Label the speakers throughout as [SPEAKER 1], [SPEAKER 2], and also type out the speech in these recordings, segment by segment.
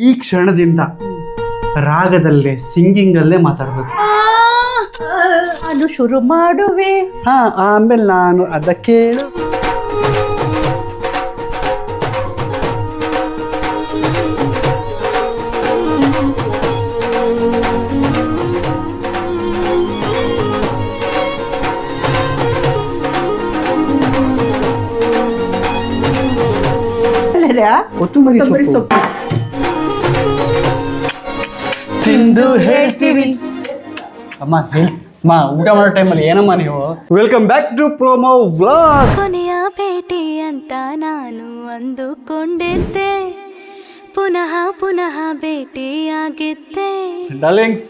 [SPEAKER 1] ಈ ಕ್ಷಣದಿಂದ ರಾಗದಲ್ಲೇ ಸಿಂಗಿಂಗ್ ಅಲ್ಲೇ ಮಾತಾಡ್ಬೇಕು.
[SPEAKER 2] ಅದು ಶುರು ಮಾಡುವೆ.
[SPEAKER 1] ಹಾ ಆಮೇಲೆ ನಾನು ಅದ ಕೇಳು. ಕೊತ್ತಂಬರಿ ಸೊಪ್ಪು. ತಿಂದು ಹೇಳ್ತೀವಿ. ಅಮ್ಮ ಹೇಳಿ. ಅಮ್ಮ ಊಟ ಮಾಡೋ ಟೈಮಲ್ಲಿ ಏನಮ್ಮ ನೀವು? Welcome back to promo vlog
[SPEAKER 3] ಕೊನೆಯ ಭೇಟಿ ಅಂತ ನಾನು ಅಂದುಕೊಂಡಿದ್ದೆ. ಪುನಃ ಪುನಃ ಭೇಟಿಯಾಗಿದ್ದೆ.
[SPEAKER 1] ಡಾರ್ಲಿಂಗ್ಸ್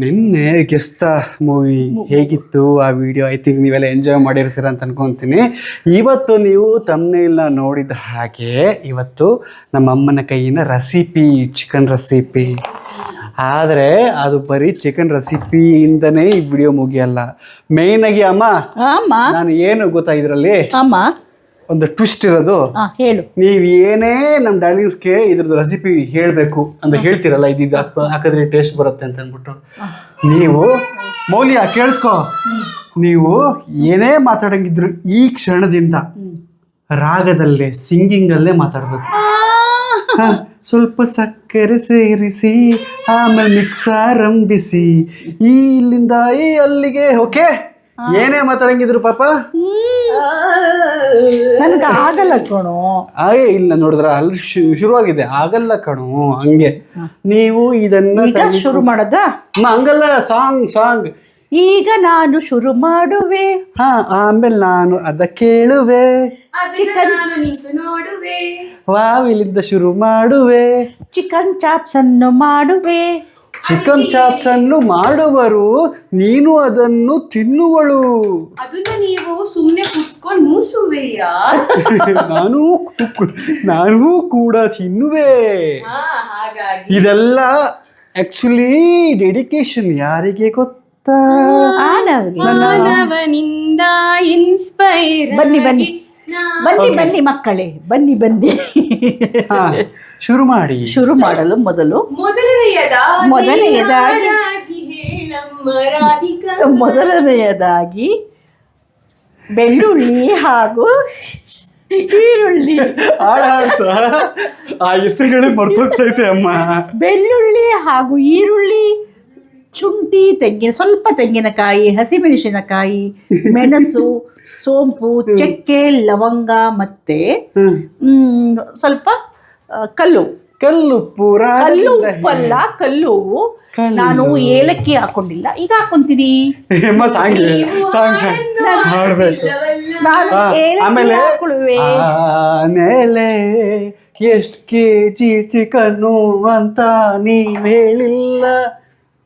[SPEAKER 1] ನಿನ್ನೆ ಗೆಸ್ತ ಮೂವಿ ಹೇಗಿತ್ತು? ಆ ವಿಡಿಯೋ ಐ ಥಿಂಕ್ ನೀವೆಲ್ಲ ಎಂಜಾಯ್ ಮಾಡಿರ್ತೀರ ಅಂತ ಅನ್ಕೊಂತೀನಿ. ಇವತ್ತು ನೀವು ತಮ್ಮನೆಲ್ಲ ನೋಡಿದ ಹಾಗೆ ಇವತ್ತು ನಮ್ಮ ಅಮ್ಮನ ಕೈಯಿನ ರೆಸಿಪಿ ಚಿಕನ್ ರೆಸಿಪಿ ಆದರೆ ಅದು ಬರೀ ಚಿಕನ್ ರೆಸಿಪಿಯಿಂದನೇ ಈ ವಿಡಿಯೋ ಮುಗಿಯಲ್ಲ. ಆಗಿ ಅಮ್ಮ
[SPEAKER 2] ಅಮ್ಮ.
[SPEAKER 1] ನಾನು ಏನು ಗೊತ್ತಾ ಇದರಲ್ಲಿ?
[SPEAKER 2] ಅಮ್ಮ.
[SPEAKER 1] ಒಂದು ಟ್ವಿಸ್ಟ್ ಇರೋದು.
[SPEAKER 2] ಆ, ಹೇಳು.
[SPEAKER 1] ನೀವು ಏನೇ ನಮ್ಮ ಡೈಲಿಂಗ್ಸ್ಗೆ ಇದ್ರದ್ದು ರೆಸಿಪಿ ಹೇಳಬೇಕು ಅಂತ ಹೇಳ್ತಿರಲ್ಲ ಇದು ಇದು ಹಾಕ್- ಹಾಕಿದ್ರೆ ಟೇಸ್ಟ್ ಬರುತ್ತೆ ಅಂತ ಅಂದ್ಬಿಟ್ಟು. ನೀವು ಮೌಲ್ಯ ಕೇಳಿಸ್ಕೊ. ನೀವು ಏನೇ ಮಾತಾಡಂಗಿದ್ರು ಈ ಕ್ಷಣದಿಂದ ರಾಗದಲ್ಲೇ ಸಿಂಗಿಂಗಲ್ಲೇ ಮಾತಾಡಬೇಕು. ಸ್ವಲ್ಪ ಸಕ್ಕರೆ ಸೇರಿಸಿ ಆಮೇಲೆ ಮಿಕ್ಸ್ ಆರಂಭಿಸಿ ಈ ಇಲ್ಲಿಂದ ಈ ಅಲ್ಲಿಗೆ ಓಕೆ? ಏನೇ ಮಾತಾಡಂಗಿದ್ರು ಪಾಪ?
[SPEAKER 2] ನನಗೆ ಆಗಲ್ಲ ಕಣೋ.
[SPEAKER 1] ಹಾಗೆ ಇಲ್ಲ ನೋಡಿದ್ರ ಅಲ್ಲಿ ಶು- ಶುರುವಾಗಿದೆ. ಆಗಲ್ಲ ಕಣು ಹಂಗೆ. ನೀವು ಇದನ್ನ
[SPEAKER 2] ಶುರು ಮಾಡದ?
[SPEAKER 1] ಅಮ್ಮ, ಹಂಗಲ್ಲ ಸಾಂಗ್ ಸಾಂಗ್.
[SPEAKER 2] ಈಗ ನಾನು ಶುರು ಮಾಡುವೆ.
[SPEAKER 1] ಹಾ ಆಮೇಲೆ ನಾನು ಅದ ಕೇಳುವೆ.
[SPEAKER 2] ಚಿಕನ್
[SPEAKER 1] ನೋಡುವೆ. ವಾವಿಲಿಂದ ಶುರು ಮಾಡುವೆ.
[SPEAKER 2] ಚಿಕನ್ ಚಾಪ್ಸ್ ಅನ್ನು ಮಾಡುವೆ.
[SPEAKER 1] ಚಿಕನ್ ಚಾಪ್ಸ್ ಅನ್ನು ಮಾಡುವರು ನೀನು ಅದನ್ನು ತಿನ್ನುವಳು.
[SPEAKER 4] ಅದನ್ನ ನೀವು ಸುಮ್ಮನೆ ಕುತ್ಕೊಂಡು ಮೂಸುವೆಯಾ?
[SPEAKER 1] ನಾನು ನಾನು ಕೂಡ ತಿನ್ನುವೆ.
[SPEAKER 4] ಹಾ ಹಾಗಾಗಿ.
[SPEAKER 1] ಇದೆಲ್ಲ ಆಕ್ಚುಲಿ ಡೆಡಿಕೇಶನ್ ಯಾರಿಗೆ ಗೊತ್ತಾ?
[SPEAKER 4] ಮಾನವನಿಂದ ಇನ್ಸ್ಪೈರ್
[SPEAKER 2] ಬನ್ನಿ ಬನ್ನಿ. ಬನ್ನಿ ಬನ್ನಿ ಮಕ್ಕಳೇ. ಬನ್ನಿ ಬನ್ನಿ.
[SPEAKER 1] ಹಾ ಶುರು ಮಾಡಿ.
[SPEAKER 2] ಶುರು ಮಾಡಲು ಮೊದಲು.
[SPEAKER 4] ಮೊದಲನೆಯದಾಗಿ
[SPEAKER 2] ಮೊದಲನೆಯದಾಗಿ ಬೆಳ್ಳುಳ್ಳಿ ಹಾಗೂ ಈರುಳ್ಳಿ.
[SPEAKER 1] ಆ ಹೆಸರುಗಳೇ ಮರ್ತೋಗ್ತೈತೆ ಅಮ್ಮ.
[SPEAKER 2] ಬೆಳ್ಳುಳ್ಳಿ ಹಾಗೂ ಈರುಳ್ಳಿ ಶುಂಠಿ ತೆಂಗಿನ ಸ್ವಲ್ಪ ತೆಂಗಿನಕಾಯಿ ಹಸಿಮೆಣಸಿನಕಾಯಿ ಮೆಣಸು ಸೋಂಪು ಚಕ್ಕೆ ಲವಂಗ ಮತ್ತೆ
[SPEAKER 1] ಹ್ಮ್.
[SPEAKER 2] ಸ್ವಲ್ಪ ಆ, ಕಲ್ಲು.
[SPEAKER 1] ಕಲ್ಲು ಪೂರ
[SPEAKER 2] ಕಲ್ಲು ಉಪ್ಪಲ್ಲ ಕಲ್ಲು
[SPEAKER 1] ಕಲ್ಲು.
[SPEAKER 2] ನಾನು ಏಲಕ್ಕಿ ಹಾಕೊಂಡಿಲ್ಲ. ಈಗ ಹಾಕೊಂತೀನಿ.
[SPEAKER 1] ಅಮ್ಮ ಸಾಂಗ್ ಸಾಂಗ್ ಹಾಡ್ಬೇಕು.
[SPEAKER 2] ನಾನು
[SPEAKER 1] ಹಾ,
[SPEAKER 2] ಏಲಕ್ಕಿ
[SPEAKER 1] ಆಮೇಲೆ?
[SPEAKER 2] ಹಾಕೊಳ್ಳುವೆ.
[SPEAKER 1] ಆಮೇಲೆ ಎಷ್ಟು ಕೆ ಜಿ ಚಿಕನ್ನು ಅಂತ ನೀವು ಹೇಳಿಲ್ಲ.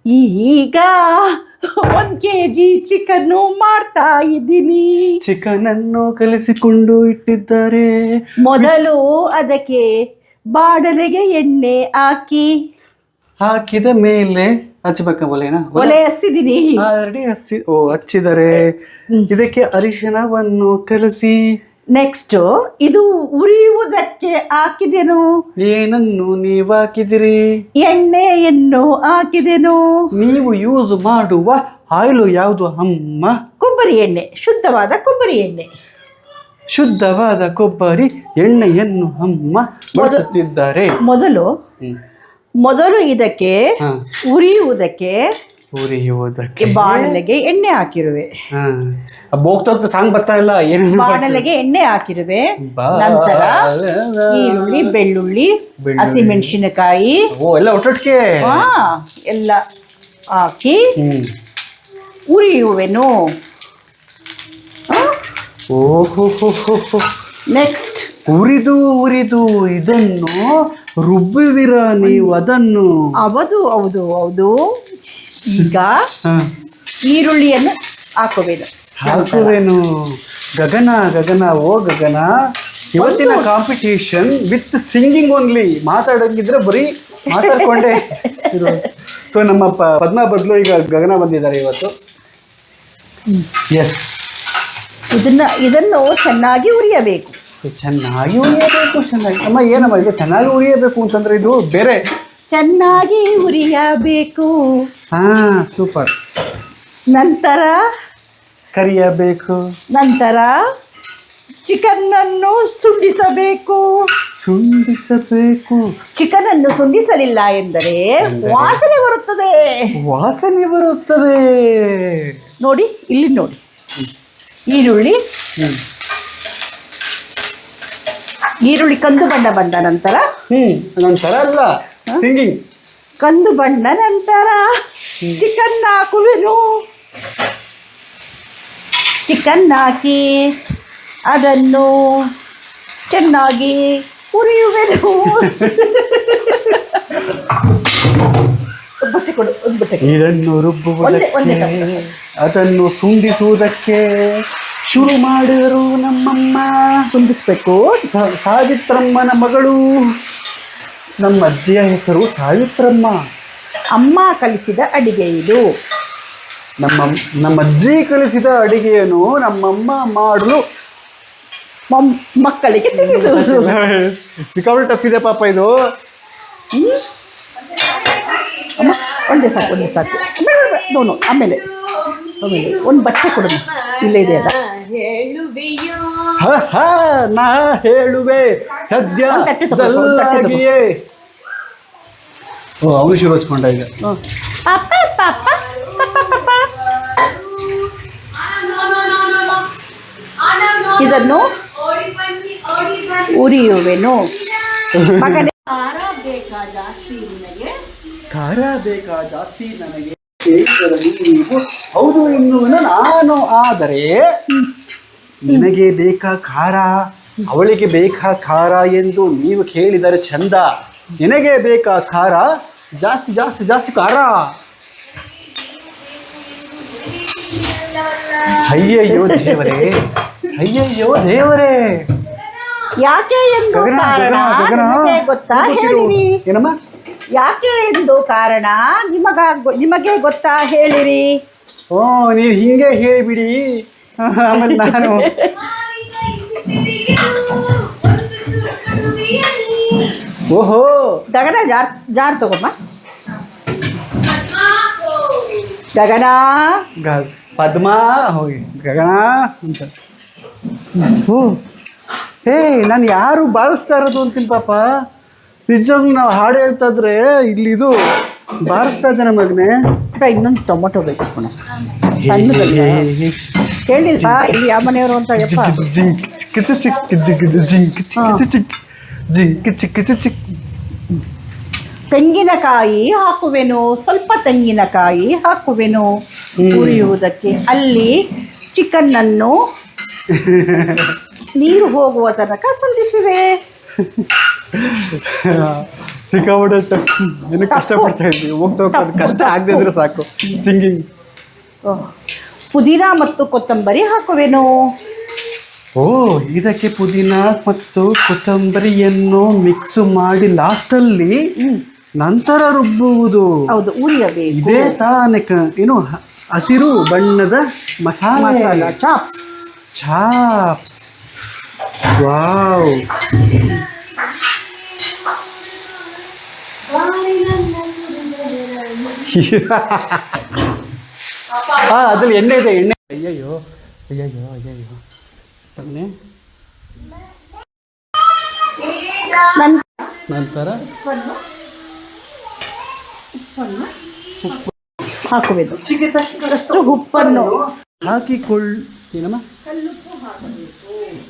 [SPEAKER 2] ಈಗ ಒಂದ್ ಕೆ ಜಿ ಚಿಕನ್ನು ಮಾಡ್ತಾ ಇದ್ದೀನಿ.
[SPEAKER 1] ಚಿಕನ್ ಅನ್ನು ಕಲಿಸಿಕೊಂಡು ಇಟ್ಟಿದ್ದಾರೆ.
[SPEAKER 2] ಮೊದಲು ಅದಕ್ಕೆ ಬಾಡಲೆಗೆ ಎಣ್ಣೆ ಹಾಕಿ.
[SPEAKER 1] ಹಾಕಿದ ಮೇಲೆ ಹಚ್ಚಬೇಕ ಒಲೆನಾ?
[SPEAKER 2] ಒಲೆ? ಹಸಿದೀನಿ
[SPEAKER 1] ಆಲ್ರೆಡಿ ಹಚ್ಚಿ ಓ ಹಚ್ಚಿದರೆ. ಇದಕ್ಕೆ ಅರಿಶಿಣವನ್ನು ಕಲಸಿ.
[SPEAKER 2] ನೆಕ್ಸ್ಟ್ ಇದು ಉರಿಯುವುದಕ್ಕೆ ಹಾಕಿದೆನು?
[SPEAKER 1] ಏನನ್ನು ನೀವು ಹಾಕಿದಿರಿ?
[SPEAKER 2] ಎಣ್ಣೆಯನ್ನು ಹಾಕಿದೆನು?
[SPEAKER 1] ನೀವು ಯೂಸ್ ಮಾಡುವ ಆಯಿಲು ಯಾವುದು ಅಮ್ಮ?
[SPEAKER 2] ಕೊಬ್ಬರಿ ಎಣ್ಣೆ ಶುದ್ಧವಾದ ಕೊಬ್ಬರಿ ಎಣ್ಣೆ.
[SPEAKER 1] ಶುದ್ಧವಾದ ಕೊಬ್ಬರಿ ಎಣ್ಣೆಯನ್ನು ಅಮ್ಮ ಬಳಸುತ್ತಿದ್ದಾರೆ.
[SPEAKER 2] ಮೊದಲು ಮೊದಲು ಇದಕ್ಕೆ
[SPEAKER 1] ಹಾ.
[SPEAKER 2] ಉರಿಯುವುದಕ್ಕೆ
[SPEAKER 1] ಉರಿಯುವುದಕ್ಕೆ
[SPEAKER 2] ಬಾಣಲೆಗೆ ಎಣ್ಣೆ ಹಾಕಿರುವೆ.
[SPEAKER 1] ಹಾ. ಹೋಗ್ತಾ ಸಾಂಗ್ ಬರ್ತಾ ಇಲ್ಲ ಏನು
[SPEAKER 2] ಬಾಣಲೆಗೆ ಎಣ್ಣೆ ಹಾಕಿರುವೆ. ನಂತರ ಈರುಳ್ಳಿ ಬೆಳ್ಳುಳ್ಳಿ.
[SPEAKER 1] ಹಸಿ
[SPEAKER 2] ಹಸಿಮೆಣಸಿನಕಾಯಿ
[SPEAKER 1] ಓ ಎಲ್ಲ ಒಟ್ಟೊಟ್ಟಿಗೆ?
[SPEAKER 2] ಎಲ್ಲ ಹಾಕಿ ಉರಿಯುವೆನು.
[SPEAKER 1] ಓಹೋ
[SPEAKER 2] ನೆಕ್ಸ್ಟ್
[SPEAKER 1] ಉರಿದು ಉರಿದು ಇದನ್ನು ರುಬ್ಬುವಿರ ನೀವು ಅದನ್ನು?
[SPEAKER 2] ಅವದು ಹೌದು ಹೌದು. ಈಗ. ಈರುಳ್ಳಿಯನ್ನು ಹಾಕೋಬೇಕು.
[SPEAKER 1] ಹಾಕುವೇನು? ಗಗನ ಗಗನ ಓ ಗಗನ. ಇವತ್ತಿನ ಕಾಂಪಿಟೇಷನ್ ವಿತ್ ಸಿಂಗಿಂಗ್ ಓನ್ಲಿ ಮಾತಾಡೋಂಗಿದ್ರೆ ಬರೀ ಮಾತಾಡ್ಕೊಂಡೆ ಸೊ ನಮ್ಮ ಪದ್ಮ ಬದಲು ಈಗ ಗಗನ ಬಂದಿದ್ದಾರೆ ಇವತ್ತು. ಎಸ್
[SPEAKER 2] ಇದನ್ನ ಇದನ್ನು ಚೆನ್ನಾಗಿ ಉರಿಯಬೇಕು.
[SPEAKER 1] ಚೆನ್ನಾಗಿ ಉರಿಯಬೇಕು ಚೆನ್ನಾಗಿ. ಅಮ್ಮ ಏನಮ್ಮ ಇದು ಚೆನ್ನಾಗಿ ಉರಿಯಬೇಕು ಅಂತಂದ್ರೆ ಇದು ಬೇರೆ.
[SPEAKER 2] ಚೆನ್ನಾಗಿ ಉರಿಯಬೇಕು.
[SPEAKER 1] ಹಾ ಸೂಪರ್.
[SPEAKER 2] ನಂತರ
[SPEAKER 1] ಕರಿಯಬೇಕು.
[SPEAKER 2] ನಂತರ ಚಿಕನ್ನನ್ನು ಸುಂಡಿಸಬೇಕು.
[SPEAKER 1] ಸುಂಡಿಸಬೇಕು.
[SPEAKER 2] ಚಿಕನ್ ಅನ್ನು ಸುಂಡಿಸಲಿಲ್ಲ ಎಂದರೆ ವಾಸನೆ ಬರುತ್ತದೆ.
[SPEAKER 1] ವಾಸನೆ ಬರುತ್ತದೆ.
[SPEAKER 2] ನೋಡಿ ಇಲ್ಲಿ ನೋಡಿ. ಈರುಳ್ಳಿ. ಈರುಳ್ಳಿ ಕಂದು ಬಣ್ಣ ಬಂದ ನಂತರ.
[SPEAKER 1] ಹ್ಮ್ ನಂತರ ಅಲ್ಲ ಸಿಂಗಿಂಗ್.
[SPEAKER 2] ಕಂದು ಬಣ್ಣ ನಂತರ. ಚಿಕನ್ ಹಾಕುವೆನು ಚಿಕನ್ ಹಾಕಿ ಅದನ್ನು ಚೆನ್ನಾಗಿ ಹುರಿಯುವೆನು ಬಟ್ಟೆ ಕೊಡು ಒಂದು ಬಟ್ಟೆ.
[SPEAKER 1] ಇದನ್ನು ರುಬ್ಬುವುದಕ್ಕೆ ಅದನ್ನು ಸುಂಡಿಸುವುದಕ್ಕೆ ಶುರು ಮಾಡಿದರು ನಮ್ಮಮ್ಮ. ಸುಂಡಿಸ್ಬೇಕು ಸಾವಿತ್ರಮ್ಮನ ಮಗಳು. ನಮ್ಮ ಅಜ್ಜಿಯ ಹೆಸರು ಸಾವಿತ್ರಮ್ಮ.
[SPEAKER 2] ಅಮ್ಮ ಕಲಿಸಿದ ಅಡಿಗೆ ಇದು.
[SPEAKER 1] ನಮ್ಮ ನಮ್ಮ ಅಜ್ಜಿ ಕಲಿಸಿದ ಅಡಿಗೆಯನ್ನು ನಮ್ಮಮ್ಮ ಮಾಡಲು
[SPEAKER 2] ಮೊಮ್- ಮಕ್ಕಳಿಗೆ ತಿಳಿಸುವುದು
[SPEAKER 1] ಟಫ್ ಇದೆ ಪಾಪ ಇದು.
[SPEAKER 2] ಅಮ್ಮ ಒಂದೇ ಸಾಕು ಒಂದೇ ಸಾಕು. ಬೇಡ, ಬೇಡ, ಬೇಡ. ನೋ, ನೋ, ಆಮೇಲೆ ಆಮೇಲೆ ಒಂದು ಬಟ್ಟೆ ಕೊಡು ಇಲ್ಲೇ ಇದೆ ಅಲ್ಲ
[SPEAKER 4] ಹೇಳುವೆಯೋ
[SPEAKER 1] ಹ, ಹ, ನಾ ಹೇಳುವೆ. ಸದ್ಯ
[SPEAKER 2] ಒಂದ್ ತಟ್ಟೆ ತಗೋ, ಒಂದ್ ತಟ್ಟೆ ತಗೋ.
[SPEAKER 1] ದಲ್ಲಾಗಿಯೇ. ಓ ಅವನು ಶುರು ಹಚ್ಕೊಂಡ ಈಗ.
[SPEAKER 2] ಹ್ಮ್. ಪಾಪ ಪಾಪ ಪಾಪ, ಪಾಪ. ಇದನ್ನು ಉರಿಯುವೆನು. ಮಗನೇ. ಖಾರ ಬೇಕಾ ಜಾಸ್ತಿ ನಿನಗೆ.
[SPEAKER 1] ಖಾರ ಬೇಕಾ ಜಾಸ್ತಿ ನನಗೆ ನೀವು ಹೌದು ಎನ್ನುವ ನಾನು ಆದರೆ ನಿನಗೆ ಬೇಕಾ ಖಾರ? ಅವಳಿಗೆ ಬೇಕಾ ಖಾರ ಎಂದು ನೀವು ಕೇಳಿದರೆ ಚಂದ. ನಿನಗೆ ಬೇಕಾ ಖಾರ? ಜಾಸ್ತಿ ಜಾಸ್ತಿ ಜಾಸ್ತಿ ಖಾರ. ಅಯ್ಯಯ್ಯೋ ದೇವರೇ ಅಯ್ಯಯ್ಯೋ ದೇವರೇ.
[SPEAKER 2] ಯಾಕೆ ಎಂದು
[SPEAKER 1] ಗಗನ
[SPEAKER 2] ಕಾರಣ?
[SPEAKER 1] ಗಗನ ಗಗನ.
[SPEAKER 2] ನಿಮಗೆ ಗೊತ್ತಾ?
[SPEAKER 1] ಕೂತಿರು.
[SPEAKER 2] ಹೇಳಿರಿ.
[SPEAKER 1] ಏನಮ್ಮ?
[SPEAKER 2] ಯಾಕೆ ಎಂದು ಕಾರಣ? ನಿಮಗ ನಿಮಗೆ ಗೊತ್ತಾ? ಹೇಳಿರಿ.
[SPEAKER 1] ಓ ನೀವು ಹಿಂಗೆ ಹೇಳಿಬಿಡಿ. ಆಮೇಲೆ ನಾನು ಓಹೋ
[SPEAKER 2] ಗಗನ ಜಾರ್ ಜಾರ್ ತಗೊಮ್ಮ ಗಗನ
[SPEAKER 1] ಗ- ಪದ್ಮ ಹೋಗಿ ಗಗನ ಅಂತ ಹ್ಞೂ ಏ ನಾನು ಯಾರು ಬಾರಿಸ್ತಾ ಇರೋದು ಅಂತೀನಿ ಪಾಪ ನಿಜವಾಗ್ಲೂ ನಾವು ಹಾಡು ಹೇಳ್ತಾ ಇದ್ರೆ ಇಲ್ಲಿ ಇದು ಬಾರಿಸ್ತಾ ಇದ್ದಾನೆ ಮಗನೇ
[SPEAKER 2] ಅಕ್ಕ, ಇನ್ನೊಂದು ಟೊಮೊಟೊ ಬೇಕು ಕಣ ಸಣ್ಣದಲ್ಲಿ ಕೇಳಿಲ್ಲ ಇಲ್ಲಿ ಯಾವ ಮನೆಯವರು ಅಂತ ಯಪ್ಪ
[SPEAKER 1] ಜಿಂಕ್ ಚಿಕ್ಕ ಚಿಕ್ಕ ಜಿಂಕ್ ಚಿಕ್ಕ ಚಿಕ್ಕ ಜಿಂಕ್ ಚಿಕ್ಕ ಚಿಕ್ಕ
[SPEAKER 2] ತೆಂಗಿನಕಾಯಿ ಹಾಕುವೆನು ಸ್ವಲ್ಪ ತೆಂಗಿನಕಾಯಿ ಹಾಕುವೆನು. ಉರಿಯುವುದಕ್ಕೆ ಅಲ್ಲಿ ಚಿಕನ್ನನ್ನು ನೀರು ಹೋಗುವ ತನಕ
[SPEAKER 1] ಏನು ಕಷ್ಟಪಡ್ತಾ ಇದ್ದೀವಿ. ಹೋಗ್ತಾ ಹೋಗ್ತಾ ಕಷ್ಟ ಆಗದೆ ಇದ್ರೆ ಸಾಕು. ಸಿಂಗಿಂಗ್.
[SPEAKER 2] ಪುದೀನ ಮತ್ತು ಕೊತ್ತಂಬರಿ ಹಾಕುವೆನು.
[SPEAKER 1] ಓ ಇದಕ್ಕೆ ಪುದೀನ ಮತ್ತು ಕೊತ್ತಂಬರಿಯನ್ನು ಮಿಕ್ಸ್ ಮಾಡಿ ಲಾಸ್ಟಲ್ಲಿ ನಂತರ ರುಬ್ಬುವುದು.
[SPEAKER 2] ಹೌದು ಉರಿಯಬೇಕು.
[SPEAKER 1] ಇದೇ ತಾನೇ ಏನು ಹಸಿರು ಬಣ್ಣದ ಮಸಾಲೆ.
[SPEAKER 2] ಚಾಪ್ಸ್
[SPEAKER 1] ಚಾಪ್ಸ್ ವಾವ್ ಅದ್ರಲ್ಲಿ ಎಣ್ಣೆ ಇದೆ ಎಣ್ಣೆ. ಅಯ್ಯಯ್ಯೋ ಅಯ್ಯಯ್ಯೋ ಅಯ್ಯಯ್ಯೋ. ಬನ್ನಿ
[SPEAKER 2] ನನ್
[SPEAKER 1] ನಂತರ
[SPEAKER 2] ಹಾಕಬೇಕು ಅಷ್ಟು ಉಪ್ಪನ್ನು
[SPEAKER 1] ಹಾಕಿಕೊಳ್ಳ ಏನಮ್ಮ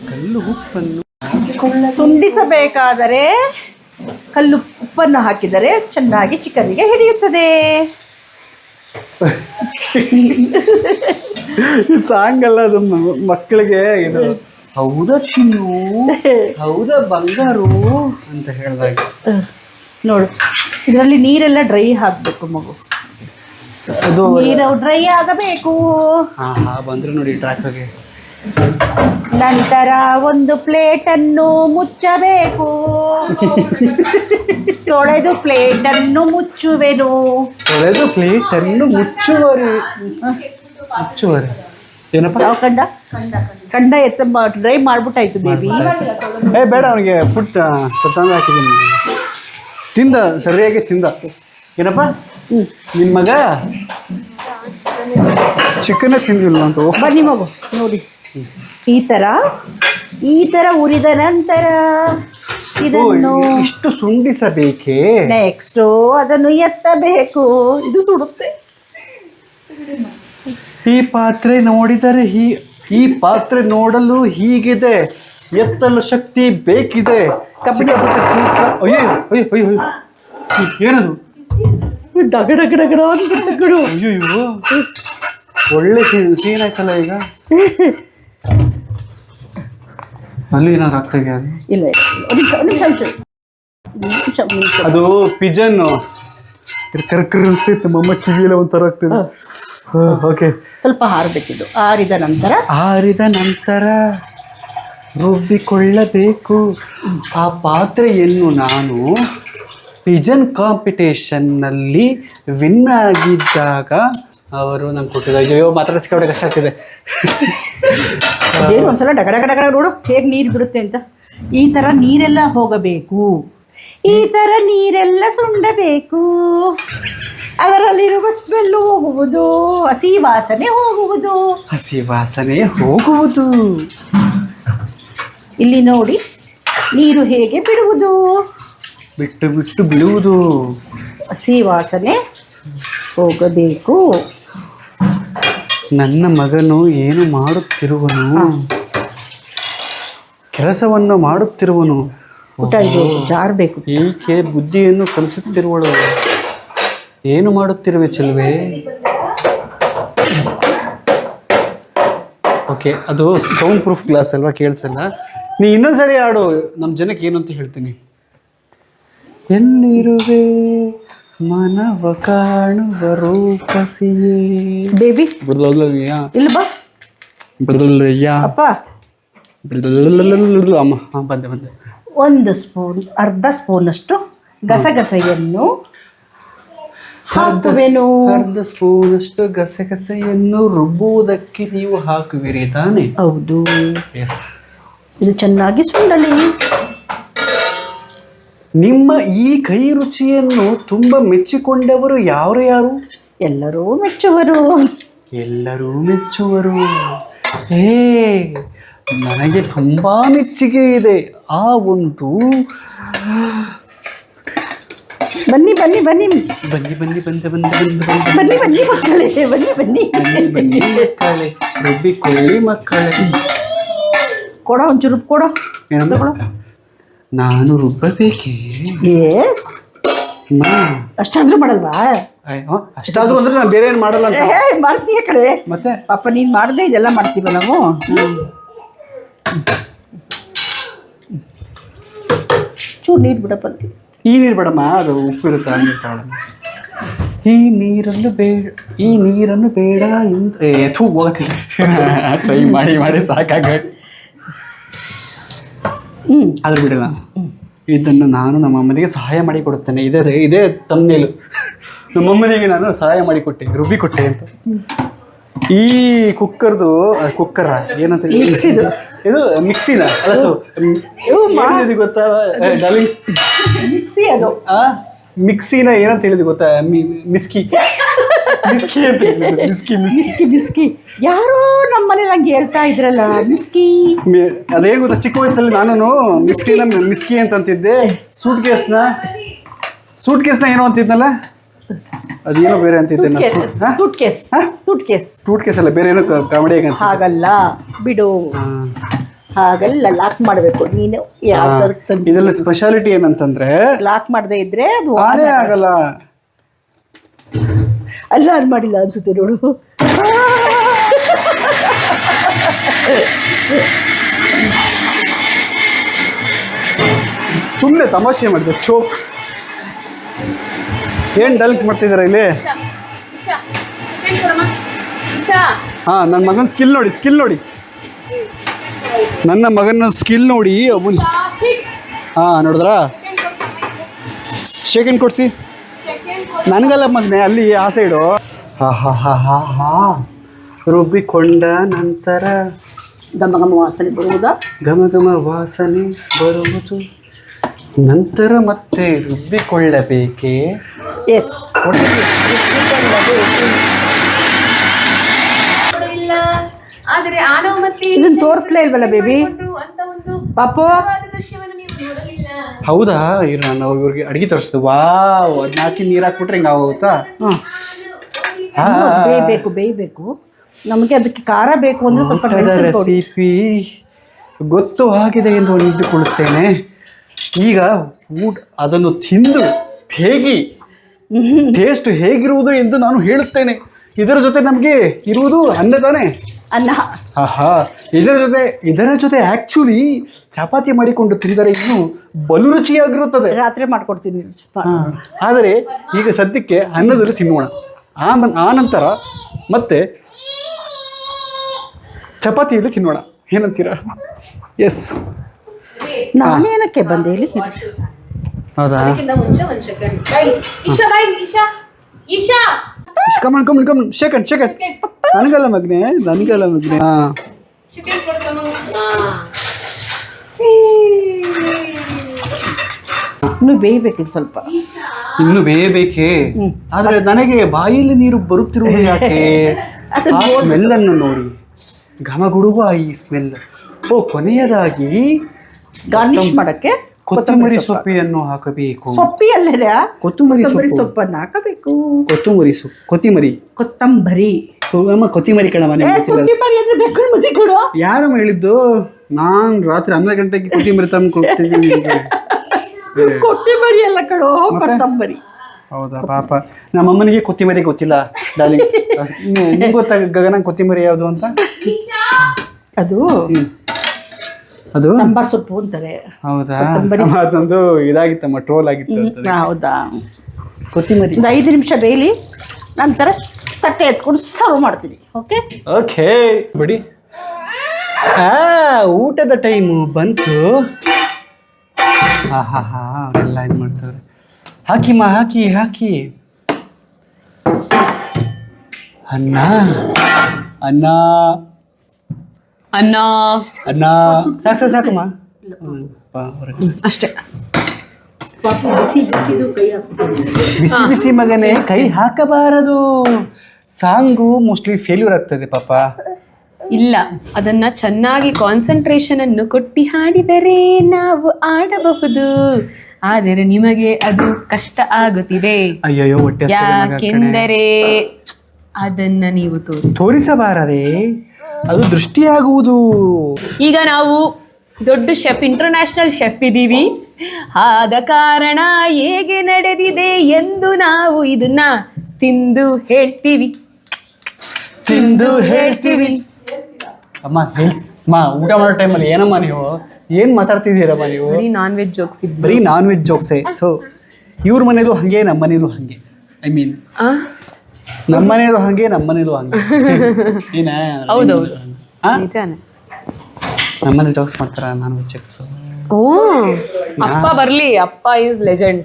[SPEAKER 1] ಕಲ್ಲು ಉಪ್ಪನ್ನು
[SPEAKER 2] ಸುಂಡಿಸಬೇಕಾದರೆ ಕಲ್ಲು ಉಪ್ಪನ್ನು ಹಾಕಿದರೆ ಚೆನ್ನಾಗಿ ಚಿಕನ್ಗೆ ಹಿಡಿಯುತ್ತದೆ.
[SPEAKER 1] ಸಾಂಗ್ ಅಲ್ಲ ಅದು ಮಕ್ಕಳಿಗೆ ಇದು. ಹೌದಾ ಚಿನ್ನು? ಹೌದಾ ಬಂಗಾರು? ಅಂತ ಹೇಳಿದಾಗ.
[SPEAKER 2] ನೋಡು ಇದರಲ್ಲಿ ನೀರೆಲ್ಲ ಡ್ರೈ ಹಾಕಬೇಕು ಮಗು.
[SPEAKER 1] ಅದು
[SPEAKER 2] ನೀರು ಡ್ರೈ ಆಗಬೇಕು.
[SPEAKER 1] ಹಾ ಹಾ ಬಂದ್ರು ನೋಡಿ ಟ್ರ್ಯಾಕ್ಗೆ
[SPEAKER 2] ನಂತರ ಒಂದು ಪ್ಲೇಟನ್ನು ಮುಚ್ಚಬೇಕು. ತೊಳೆದು ಪ್ಲೇಟನ್ನು ಮುಚ್ಚುವೆನು.
[SPEAKER 1] ತೊಳೆದು ಪ್ಲೇಟನ್ನು ಮುಚ್ಚುವರಿ. ಮುಚ್ಚುವರಿ. ಏನಪ್ಪ?
[SPEAKER 2] ಯಾವ ಕಂಡ? ಕಂಡ ಎತ್ತ ಡ್ರೈ ಮಾಡ್ಬಿಟ್ಟಾಯ್ತು ಬೇಬಿ
[SPEAKER 1] ಏ ಬೇಡ ಅವನಿಗೆ ಫುಡ್ ತಂದು ಹಾಕಿದ್ದೀನಿ. ತಿಂದ ಸರಿಯಾಗಿ ತಿಂದ. ಏನಪ್ಪ? ನಿಮ್ಮ ಮಗ ಚಿಕನ್ನೇ ತಿಂದಿಲ್ಲ ಅಂತ
[SPEAKER 2] ಬನ್ನಿ ಮಗು ನೋಡಿ. ಈ ತರ ಈ ತರ ಉರಿದ ನಂತರ ಇದನ್ನು
[SPEAKER 1] ಇಷ್ಟು ಸುಂಡಿಸಬೇಕೇ
[SPEAKER 2] ನೆಕ್ಸ್ಟ್ ಅದನ್ನು ಎತ್ತಬೇಕು ಇದು ಸುಡುತ್ತೆ
[SPEAKER 1] ಈ ಪಾತ್ರೆ ನೋಡಿದರೆ ಹೀ ಈ ಪಾತ್ರೆ ನೋಡಲು ಹೀಗಿದೆ ಎತ್ತಲು ಶಕ್ತಿ ಬೇಕಿದೆ ಕಬ್ಬಿಣ. ಅಯ್ಯೋ ಅಯ್ಯೋ ಅಯ್ಯೋ. ಏನದು
[SPEAKER 2] ಡಗ ಡಗ ಡಗಡ.
[SPEAKER 1] ಅಯ್ಯೋ. ಒಳ್ಳೆ ಸೀನ್ ಸೀನ್ ಆಯ್ತಲ್ಲ ಈಗ ಅಲ್ಲಿ ಏನಾದ್ರು ಆಗ್ತಾ ಇದೆಯಾ ಅದು?
[SPEAKER 2] ಇಲ್ಲ. ನಿಮಿಷ ನಿಮಿಷ
[SPEAKER 1] ಅದು ಪಿಜನ್ ಕರ್ಕರ್ ಅನಿಸ್ತೈತೆ ಮಮ್ಮ ಕಿವಿಯಲ್ಲ ಒಂಥರ ಆಗ್ತದೆ. ಓಕೆ
[SPEAKER 2] ಸ್ವಲ್ಪ ಹಾರಬೇಕಿದ್ದು ಆರಿದ ನಂತರ?
[SPEAKER 1] ಆರಿದ ನಂತರ ರುಬ್ಬಿಕೊಳ್ಳಬೇಕು. ಆ ಪಾತ್ರೆಯನ್ನು ನಾನು ಪಿಜನ್ ಕಾಂಪಿಟೇಷನ್ನಲ್ಲಿ ವಿನ್ ಆಗಿದ್ದಾಗ ಅವರು ನಂಗೆ ಕೊಟ್ಟಿದ್ದ ಅಯ್ಯೋ ಮಾತಾಡಿಸ್ಕೊಂಡೆ ಕಷ್ಟ ಆಗ್ತಿದೆ.
[SPEAKER 2] ಅದೇನು ಒಂದ್ಸಲ ಡಗ ಡಗ ಡಗ ನೋಡು ಹೇಗೆ ನೀರು ಬಿಡುತ್ತೆ ಅಂತ. ಈ ಥರ ನೀರೆಲ್ಲ ಹೋಗಬೇಕು. ಈ ಥರ ನೀರೆಲ್ಲ ಸುಂಡಬೇಕು. ಅದರಲ್ಲಿರುವ ಸ್ಮೆಲ್ಲು ಹೋಗುವುದು ಹಸಿ ವಾಸನೆ ಹೋಗುವುದು.
[SPEAKER 1] ಹಸಿ ವಾಸನೆ ಹೋಗುವುದು.
[SPEAKER 2] ಇಲ್ಲಿ ನೋಡಿ ನೀರು ಹೇಗೆ ಬಿಡುವುದು?
[SPEAKER 1] ಬಿಟ್ಟು ಬಿಟ್ಟು ಬಿಡುವುದು.
[SPEAKER 2] ಹಸಿ ವಾಸನೆ ಹೋಗಬೇಕು.
[SPEAKER 1] ನನ್ನ ಮಗನು ಏನು ಮಾಡುತ್ತಿರುವನು? ಕೆಲಸವನ್ನು ಮಾಡುತ್ತಿರುವನು?
[SPEAKER 2] ಊಟ ಇದು ಜಾರಬೇಕು.
[SPEAKER 1] ಈಕೆ ಬುದ್ಧಿಯನ್ನು ಕಲಿಸುತ್ತಿರುವಳು? ಏನು ಮಾಡುತ್ತಿರುವೆ ಚೆಲುವೆ? ಓಕೆ ಅದು ಸೌಂಡ್ ಪ್ರೂಫ್ ಗ್ಲಾಸ್ ಅಲ್ವಾ? ಕೇಳಿಸಲ್ಲ. ನೀ ಇನ್ನೊಂದ್ಸರಿ ಆಡು ನಮ್ಮ ಜನಕ್ಕೆ ಏನು ಅಂತ ಹೇಳ್ತೀನಿ. ಎಲ್ಲಿರುವೆ? ಮನವ ಕಾಣುವ ರೂಪಸಿಯೇ.
[SPEAKER 2] ಬೇಬಿ? ಇಲ್ಲಿ ಬಾ. ಅಪ್ಪ.
[SPEAKER 1] ಅಮ್ಮ ಬಂದೆ ಬಂದೆ
[SPEAKER 2] ಒಂದು ಸ್ಪೂನ್ ಅರ್ಧ ಸ್ಪೂನಷ್ಟು ಗಸಗಸೆಯನ್ನು ಹಾಕುವೆನು
[SPEAKER 1] ಅರ್ಧ ಸ್ಪೂನಷ್ಟು ಗಸಗಸೆಯನ್ನು ರುಬ್ಬುವುದಕ್ಕೆ ನೀವು ಹಾಕುವಿರಿ ತಾನೆ
[SPEAKER 2] ಹೌದು
[SPEAKER 1] ಎಸ್
[SPEAKER 2] ಇದು ಚೆನ್ನಾಗಿ ಸುಂಡಲಿ
[SPEAKER 1] ನಿಮ್ಮ ಈ ಕೈ ರುಚಿಯನ್ನು ತುಂಬ ಮೆಚ್ಚಿಕೊಂಡವರು ಯಾರು ಯಾರು?
[SPEAKER 2] ಎಲ್ಲರೂ ಮೆಚ್ಚುವರು.
[SPEAKER 1] ಎಲ್ಲರೂ ಮೆಚ್ಚುವರು. ಹೇ ನನಗೆ ತುಂಬಾ ಮೆಚ್ಚುಗೆ ಇದೆ. ಆ ಒಂದು
[SPEAKER 2] ಬನ್ನಿ ಬನ್ನಿ ಬನ್ನಿ.
[SPEAKER 1] ಬನ್ನಿ ಬನ್ನಿ ಬಂದೆ ಬಂದೆ ಬಂದೆ ಬಂದೆ
[SPEAKER 2] ಬನ್ನಿ ಬನ್ನಿ ಮಕ್ಕಳೇ ಬನ್ನಿ ಬನ್ನಿ.
[SPEAKER 1] ಬನ್ನಿ ಬನ್ನಿ ಮಕ್ಕಳೇ ರುಬ್ಬಿಕೊಳ್ಳಿ ಮಕ್ಕಳೇ.
[SPEAKER 2] ಕೊಡೋ ಒಂಚೂರು ಕೊಡೋ.
[SPEAKER 1] ಏನಂತ
[SPEAKER 2] ತಗೊಳ್ಳೋ.
[SPEAKER 1] ನಾನು ರುಬ್ಬಬೇಕೇ
[SPEAKER 2] ಎಸ್
[SPEAKER 1] ಅಮ್ಮ.
[SPEAKER 2] ಅಷ್ಟಾದ್ರೂ ಮಾಡಲ್ವಾ?
[SPEAKER 1] ಅಯ್ಯೋ, ಅಷ್ಟಾದ್ರೂ ಅಂದ್ರೆ ನಾನು ಬೇರೆ ಏನು ಮಾಡಲ್ಲ ಅಂತ.
[SPEAKER 2] ಏ ಮಾಡ್ತೀಯ ಕಡೆ
[SPEAKER 1] ಮತ್ತೆ?
[SPEAKER 2] ಪಾಪ ನೀನು ಮಾಡದೆ ಇದೆಲ್ಲ ಮಾಡ್ತೀವ ನಾವು? ಚೂರು ನೀರು ಬಿಡಪ್ಪ.
[SPEAKER 1] ಈ ನೀರು ಬೇಡಮ್ಮ ಅದು ಉಪ್ಪು ಇರುತ್ತೆ ಹಂಗೆ ಈ ನೀರನ್ನು ಬೇಡ ಈ ನೀರನ್ನು ಬೇಡ ಎಂದು ಏ ಥೂ ಹೋಗತ್ತಿಲ್ಲ ಟ್ರೈ ಮಾಡಿ ಮಾಡಿ ಸಾಕಾಗ ಆದ್ರೂ ಬಿಡಲ್ಲ ಇದನ್ನು ನಾನು ನಮ್ಮ ಅಮ್ಮನಿಗೆ ಸಹಾಯ ಮಾಡಿ ಕೊಡುತ್ತೇನೆ ಇದೇ ಇದೇ ತಮ್ಮೇಲು ನಮ್ಮ ಅಮ್ಮನಿಗೆ ನಾನು ಸಹಾಯ ಮಾಡಿ ಕೊಟ್ಟೆ ರುಬ್ಬಿ ಕೊಟ್ಟೆ ಅಂತ. ಈ ಕುಕ್ಕರ್ದು ಕುಕ್ಕರ ಏನಂತ
[SPEAKER 2] ಮಿಕ್ಸಿದು.
[SPEAKER 1] ಇದು. ಮಿಕ್ಸಿನ ಅಲ್ಲ ಗೊತ್ತಾ ಡಾರ್ಲಿಂಗ್
[SPEAKER 2] ಮಿಕ್ಸಿ ಅದು.
[SPEAKER 1] ಆ ಮಿಕ್ಸಿನ ಏನಂತ ಹೇಳಿದ್ವಿ ಗೊತ್ತಾ ಮಿಸ್ಕಿ? ಮಿಸ್ಕಿ ಅಂತ ಹೇಳಿದ್ರು. ಮಿಸ್ಕಿ ಮಿಸ್ಕಿ
[SPEAKER 2] ಬಿಸ್ಕಿ ಬಿಸ್ಕಿ. ಯಾರೋ ನಮ್ಮ ಮನೇಲಿ ಹಂಗೆ ಹೇಳ್ತಾ ಇದ್ರಲ್ಲ ಬಿಸ್ಕಿ.
[SPEAKER 1] ಅದೇ ಗೊತ್ತಾ ಚಿಕ್ಕ ವಯಸ್ಸಲ್ಲಿ ನಾನು ಮಿಸ್ಕಿನ ಮಿಸ್ಕಿ ಅಂತ ಅಂತಿದ್ದೆ. ಸೂಟ್ ಕೇಸ್ನ ಸೂಟ್ ಕೇಸ್ನ ಏನೋ ಅಂತಿದ್ನಲ್ಲ? ಅದೇನೋ ಬೇರೆ ಅಂತಿದ್ದೆ ನಾನು.
[SPEAKER 2] Suitcase case
[SPEAKER 1] suitcase ಅಲ್ಲ ಬೇರೆ ಏನೋ ಕಾಮಿಡಿ ಅಂತ
[SPEAKER 2] ಹಾಗಲ್ಲ ಬಿಡು. ಹಾಗಲ್ಲ ಲಾಕ್ ಮಾಡಬೇಕು. ನೀನು ಯಾವ ತಂದು.
[SPEAKER 1] ಇದರಲ್ಲಿ ಸ್ಪೆಷಾಲಿಟಿ ಏನಂತಂದ್ರೆ
[SPEAKER 2] ಲಾಕ್ ಮಾಡದೇ ಇದ್ರೆ ಅದು
[SPEAKER 1] ಆನೇ ಆಗಲ್ಲ.
[SPEAKER 2] ಅಲ್ಲ ಅಲ್ಲಿ ಮಾಡಿಲ್ಲ ಅನ್ಸುತ್ತೆ ನೋಡು.
[SPEAKER 1] ಸುಮ್ಮನೆ ತಮಾಷೆ ಮಾಡಿದೆ ಚೋಕ್. ಏನು ಡಲ್ಸ್ ಮಾಡ್ತಿದ್ದೀರಾ ಇಲ್ಲಿ? ಹಾಂ ನನ್ನ ಮಗನ ಸ್ಕಿಲ್ ನೋಡಿ ಸ್ಕಿಲ್ ನೋಡಿ. ನನ್ನ ಮಗನ ಸ್ಕಿಲ್ ನೋಡಿ ಅವನ್. ಹಾಂ ನೋಡಿದ್ರಾ? ಶೇಕಂಡ್ ಕೊಡ್ಸಿ. ನನಗಲ್ಲ ಮಗನೆ ಅಲ್ಲಿ ಆ ಸೈಡು ಹಾ ಹಾ ಹಾ ಹಾ ಹಾ. ರುಬ್ಬಿಕೊಂಡ ನಂತರ
[SPEAKER 2] ಗಮ ಗಮ ವಾಸನೆ ಬರುವುದಾ?
[SPEAKER 1] ಘಮ ಘಮ ವಾಸನೆ ಬರುವುದು. ನಂತರ ಮತ್ತೆ ರುಬ್ಬಿಕೊಳ್ಳಬೇಕೇ?
[SPEAKER 2] ಎಸ್
[SPEAKER 4] ಇಲ್ಲ. ಆದರೆ ಆನವ ಮತ್ತೆ
[SPEAKER 2] ಇದನ್ನು ತೋರಿಸ್ಲೇ ಇಲ್ವಲ್ಲ ಬೇಬಿ
[SPEAKER 4] ಅಂತ ಒಂದು
[SPEAKER 2] ಪಾಪು?
[SPEAKER 4] ದೃಶ್ಯವನ್ನು
[SPEAKER 1] ಹೌದಾ? ಇಲ್ಲ ನಾನು ಇವ್ರಿಗೆ ಅಡುಗೆ ತೋರಿಸ್ತು ವಾವ್ ಅದನ್ನ ಹಾಕಿ ನೀರು ಹಾಕ್ಬಿಟ್ರೆ ಹಿಂಗೆ ಆಗೋಗುತ್ತಾ?
[SPEAKER 2] ಬೇಯಬೇಕು ಬೇಯಬೇಕು. ನಮಗೆ ಅದಕ್ಕೆ ಖಾರ ಬೇಕು ಅಂದರೆ ಸ್ವಲ್ಪ
[SPEAKER 1] ರೆಸಿಪಿ ಗೊತ್ತು ಆಗಿದೆ ಎಂದು ನಿಂತುಕೊಳ್ಳುತ್ತೇನೆ ಈಗ ಊಟ ಅದನ್ನು ತಿಂದು ಹೇಗಿ ಟೇಸ್ಟ್ ಹೇಗಿರುವುದು ಎಂದು ನಾನು ಹೇಳುತ್ತೇನೆ. ಇದರ ಜೊತೆ ನಮಗೆ ಇರುವುದು ಅನ್ನ ತಾನೇ.
[SPEAKER 2] ಅನ್ನ.
[SPEAKER 1] ಆಹಾ ಇದರ ಜೊತೆ ಇದರ ಜೊತೆ ಆಕ್ಚುಲಿ ಚಪಾತಿ ಮಾಡಿಕೊಂಡು ತಿಂದರೆ ಇನ್ನು ಬಲು ರುಚಿಯಾಗಿರುತ್ತದೆ.
[SPEAKER 2] ರಾತ್ರಿ ಮಾಡ್ಕೊಡ್ತೀನಿ.
[SPEAKER 1] ಆದರೆ ಈಗ ಸದ್ಯಕ್ಕೆ ಅನ್ನದಲ್ಲಿ ತಿನ್ನೋಣ. ಆ ಮನ್- ಆ ನಂತರ ಮತ್ತೆ ಚಪಾತಿಯಲ್ಲಿ ತಿನ್ನೋಣ. ಏನಂತೀರಾ? ಎಸ್
[SPEAKER 2] ನಾನೇನಕ್ಕೆ ಬಂದೆ ಇಲ್ಲಿ.
[SPEAKER 1] ಹೌದಾ?
[SPEAKER 4] ಅದಕ್ಕಿಂತ ಮುಂಚೆ ಒಂದು second bye Isha bye Isha Isha
[SPEAKER 1] come on come on come on second shaken ನನಗಲ್ಲ ಮಗ್ನೆ ನನಗಲ್ಲ ಮಗ್ನೆ. ಹಾ.
[SPEAKER 4] ಚಿಕನ್ ಕೊಡ್ತಾನ?
[SPEAKER 2] ಇನ್ನು ಬೇಯಬೇಕು ಸ್ವಲ್ಪ.
[SPEAKER 1] ಇನ್ನು ಬೇಯಬೇಕೇ? ಆದರೆ ನನಗೆ ಬಾಯಲ್ಲಿ ನೀರು ಬರುತ್ತಿರುವುದು ಯಾಕೆ? ಆ ಸ್ಮೆಲ್ ಅನ್ನು ನೋಡಿ. ಘಮಗುಡುವ ಈ ಸ್ಮೆಲ್. ಓ ಕೊನೆಯದಾಗಿ
[SPEAKER 2] ಗಾರ್ನಿಶ್ ಮಾಡಕ್ಕೆ
[SPEAKER 1] ಕೊತ್ತಂಬರಿ ಸೊಪ್ಪಿಯನ್ನು ಹಾಕಬೇಕು.
[SPEAKER 2] ಸೊಪ್ಪಿ ಅಲ್ಲೇ
[SPEAKER 1] ಕೊತ್ತಂಬರಿ
[SPEAKER 2] ಕೊತ್ತಂಬರಿ
[SPEAKER 1] ಸೊಪ್ಪು.
[SPEAKER 2] ಸೊಪ್ಪನ್ನು ಹಾಕಬೇಕು.
[SPEAKER 1] ಕೊತ್ತಂಬರಿ ಸೊಪ್ಪು. ಕೊತ್ತಿಮರಿ.
[SPEAKER 2] ಕೊತ್ತಂಬರಿ.
[SPEAKER 1] ಅಮ್ಮ ಕೊತ್ತಿಮರಿ ಕಣ
[SPEAKER 2] ಮನೆ
[SPEAKER 1] ನಿಮ್ಗೆ ಗೊತ್ತಿಲ್ಲ.
[SPEAKER 2] ಕೊತ್ತಂಬರಿ ಅಂದ್ರೆ ಬೆಕ್ಕನ ಮರಿ ಕೊಡು.
[SPEAKER 1] ಯಾರಮ್ಮ ಹೇಳಿದ್ದು? ನಾನು ರಾತ್ರಿ ಹನ್ನೆರಡು ಗಂಟೆಗೆ ಕೊತ್ತಿಮರಿ ತಂದು ಕೊಡ್ತಿದ್ದೀನಿ
[SPEAKER 2] ಕೊತ್ತಿಮರಿ ಎಲ್ಲ ಕಡು ಕೊತ್ತಂಬರಿ.
[SPEAKER 1] ಹೌದಾ ಪಾಪ. ನಮ್ಮಮ್ಮನಿಗೆ ಕೊತ್ತಿಮರಿ ಗೊತ್ತಿಲ್ಲ ಡಾರ್ಲಿಂಗ್ ನಿಮ್ಗೆ ಗೊತ್ತಾ ಗಗನ ಕೊತ್ತಿಮರಿ ಯಾವುದು ಅಂತ?
[SPEAKER 2] ಅದು
[SPEAKER 1] ಅದು?
[SPEAKER 2] ಸಾಂಬಾರ್ ಸೊಪ್ಪು ಅಂತಾರೆ.
[SPEAKER 1] ಹೌದಾ?
[SPEAKER 2] ಕೊತ್ತಂಬರಿ
[SPEAKER 1] ಅದೊಂದು ಇದಾಗಿತ್ತಮ್ಮ ಟ್ರೋಲ್ ಆಗಿತ್ತು
[SPEAKER 2] ಹೌದಾ?
[SPEAKER 1] ಕೊತ್ತಿಮರಿ.
[SPEAKER 2] ಒಂದು ಐದು ನಿಮಿಷ ಬೇಯಲಿ. ನಂತರ ತಟ್ಟೆ ಎತ್ಕೊಂಡು ಸರ್ವ್ ಮಾಡ್ತೀನಿ ಓಕೆ
[SPEAKER 1] ಓಕೆ ಬಿಡಿ. ಆ ಊಟದ ಟೈಮು ಬಂತು. ಹಾ ಹಾ ಹಾ ಅವರೆಲ್ಲ ಏನು ಮಾಡ್ತಾರೆ? ಹಾಕಿಮ್ಮ ಹಾಕಿ ಹಾಕಿ. ಅನ್ನ. ಅನ್ನ.
[SPEAKER 4] ಅನ್ನ.
[SPEAKER 1] ಅನ್ನ. ಸಾಕು ಸಾಕು ಸಾಕಮ್ಮ. ಹ್ಮ್, ಬಾ ಹೊರಗೆ.
[SPEAKER 4] ಅಷ್ಟೇ.
[SPEAKER 2] ಬಿಸಿ ಬಿಸಿದು ಕೈ ಹಾಕ್ತೀನಿ
[SPEAKER 1] ಬಿಸಿ ಬಿಸಿ ಮಗನೇ ಕೈ ಹಾಕಬಾರದು. ಸಾಂಗು ಮೋಸ್ಟ್ಲಿ ಫೇಲ್ಯೂರ್ ಆಗ್ತದೆ ಪಾಪ.
[SPEAKER 4] ಇಲ್ಲ ಅದನ್ನ ಚೆನ್ನಾಗಿ ಕಾನ್ಸಂಟ್ರೇಷನ್ ಅನ್ನು ಕೊಟ್ಟಿ ಹಾಡಿದರೆ ನಾವು ಆಡಬಹುದು ಆದರೆ ನಿಮಗೆ ಅದು ಕಷ್ಟ ಆಗುತ್ತಿದೆ.
[SPEAKER 1] ಅಯ್ಯಯ್ಯೋ ಹೊಟ್ಟೆ ಹಸ್ದಿದೆ ಮಗ ಕಣೆ.
[SPEAKER 4] ಯಾಕೆಂದರೆ ಅದನ್ನ ನೀವು ತೋರಿಸಿ.
[SPEAKER 1] ತೋರಿಸಬಾರದೆ? ಅದು ದೃಷ್ಟಿಯಾಗುವುದು.
[SPEAKER 4] ಈಗ ನಾವು ದೊಡ್ಡ ಶೆಫ್ ಇಂಟರ್ನ್ಯಾಷನಲ್ ಶೆಫ್ ಇದ್ದೀವಿ ಆದ ಕಾರಣ ಹೇಗೆ ನಡೆದಿದೆ ಎಂದು ನಾವು ಇದನ್ನ ತಿಂದು ಹೇಳ್ತೀವಿ.
[SPEAKER 1] ತಿಂದು ಹೇಳ್ತೀವಿ. ಅಮ್ಮ ಹೇಳಿ. ಅಮ್ಮ ಊಟ ಮಾಡೋ ಟೈಮಲ್ಲಿ ಏನಮ್ಮ ನೀವು? ಏನು ಮಾತಾಡ್ತಿದ್ದೀರಮ್ಮ ನೀವು?
[SPEAKER 4] ಬರೀ ನಾನ್ ವೆಜ್ ಜೋಕ್ಸ್
[SPEAKER 1] ಬರೀ ನಾನ್ ವೆಜ್ ಜೋಕ್ಸೆ ಸೊ ಇವ್ರ ಮನೇಲೂ ಹಾಗೆ ನಮ್ಮ ಮನೇಲೂ ಹಾಗೆ. ಐ ಮೀನ್ ನಮ್ಮ ಮನೇಲೂ ಹಾಗೆ ನಮ್ಮ ಮನೇಲೂ ಹಾಗೆ. ಏನ?
[SPEAKER 4] ಹೌದೌದು. ನಿಜಾನೆ.
[SPEAKER 1] ನಮ್ಮ ಮನೇಲಿ ಜೋಕ್ಸ್ ಮಾಡ್ತಾರ ನಾನ್ ವೆಜ್ ಜೋಕ್ಸ್
[SPEAKER 4] ಓ ಅಪ್ಪ ಬರ್ಲಿ ಅಪ್ಪ is legend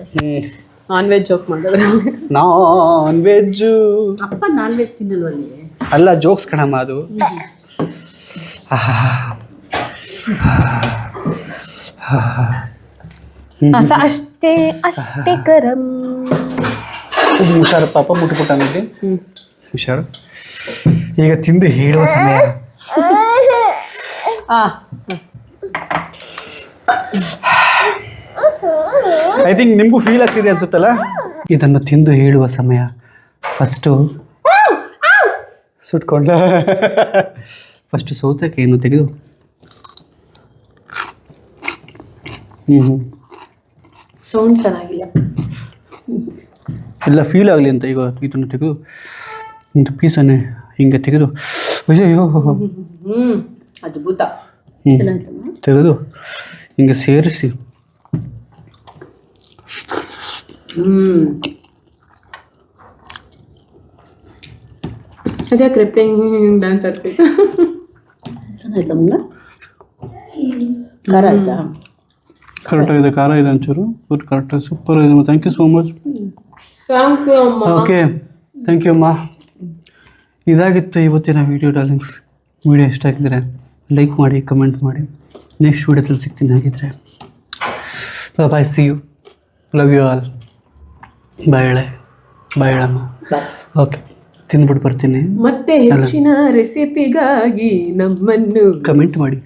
[SPEAKER 4] non veg joke ಮಾಡಿದ್ರೆ.
[SPEAKER 1] ನಾನ್ ವೆಜ್
[SPEAKER 2] ಅಪ್ಪ ನಾನ್ ವೆಜ್ ತಿನ್ನಲ್ವಲ್ಲಿ
[SPEAKER 1] ಅಲ್ಲ ಜೋಕ್ಸ್ ಕಣಮ್ಮ ಅದು.
[SPEAKER 4] ಅಷ್ಟೇ ಅಷ್ಟೇ ಕರಂ
[SPEAKER 1] ಹುಷಾರು ಪಾಪ ಮುಟ್ಬಿಟ್ಟ ನನಗೆ ಹುಷಾರು. ಈಗ ತಿಂದು ಹೇಳುವ ಸಮಯ.
[SPEAKER 4] ಆ.
[SPEAKER 1] ಐ ಥಿಂಕ್ ನಿಮಗೂ ಫೀಲ್ ಆಗ್ತಿದೆ ಅನ್ಸುತ್ತಲ್ಲ? ಇದನ್ನು ತಿಂದು ಹೇಳುವ ಸಮಯ. ಫಸ್ಟು ಸುಟ್ಕೊಂಡ. ಫಸ್ಟು ಸೌತೆಕಾಯಿಯನ್ನು ತೆಗೆದು. ಹ್ಞೂ ಹ್ಞೂ
[SPEAKER 4] ಸೌಂಡ್ ಚೆನ್ನಾಗಿಲ್ಲ.
[SPEAKER 1] ಎಲ್ಲ ಫೀಲ್ ಆಗಲಿ ಅಂತ ಈಗ ಇದನ್ನು ತೆಗೆದು ಒಂದು ಪೀಸನ್ನೇ ಹಿಂಗೆ ತೆಗೆದು. ಅಯ್ಯೋ
[SPEAKER 4] ಅದ್ಭುತ.
[SPEAKER 1] ಹ್ಞೂ ತೆಗೆದು ಹಿಂಗೆ ಸೇರಿಸಿ.
[SPEAKER 4] ಹ್ಮ್. ಅದೇ ಕ್ರಿಪ್ಟಿ ಡ್ಯಾನ್ಸ್ ಆಡ್ತಿತ್ತು
[SPEAKER 2] ಚೆನ್ನಾಯ್ತು ಅಮ್ಮ ಖಾರ ಆಯ್ತಾ?
[SPEAKER 1] ಕರೆಕ್ಟಾಗಿದೆ ಖಾರ ಇದೆ ಒಂಚೂರು ಫುಡ್ ಕರೆಕ್ಟ್ ಸೂಪರ್ ಇದೆ thank you so much
[SPEAKER 4] thank you ಅಮ್ಮ.
[SPEAKER 1] ಓಕೆ ಥ್ಯಾಂಕ್ ಯು ಅಮ್ಮ. ಇದಾಗಿತ್ತು ಇವತ್ತಿನ ವಿಡಿಯೋ ಡಾರ್ಲಿಂಗ್ಸ್ ವಿಡಿಯೋ ಇಷ್ಟ ಆಗಿದ್ರೆ ಲೈಕ್ ಮಾಡಿ ಕಮೆಂಟ್ ಮಾಡಿ. ನೆಕ್ಸ್ಟ್ ವಿಡಿಯೋದಲ್ಲಿ ಸಿಕ್ತೀನಿ ಹಾಗಿದ್ರೆ. Bye see you love you all ಬಾಳೆ ಬಾಳೆಮ್ಮ ಓಕೆ ತಿಂದ್ಬಿಟ್ಟು ಬರ್ತೀನಿ.
[SPEAKER 4] ಮತ್ತೆ ಹೆಚ್ಚಿನ ರೆಸಿಪಿಗಾಗಿ ನಮ್ಮನ್ನು
[SPEAKER 1] ಕಮೆಂಟ್ ಮಾಡಿ.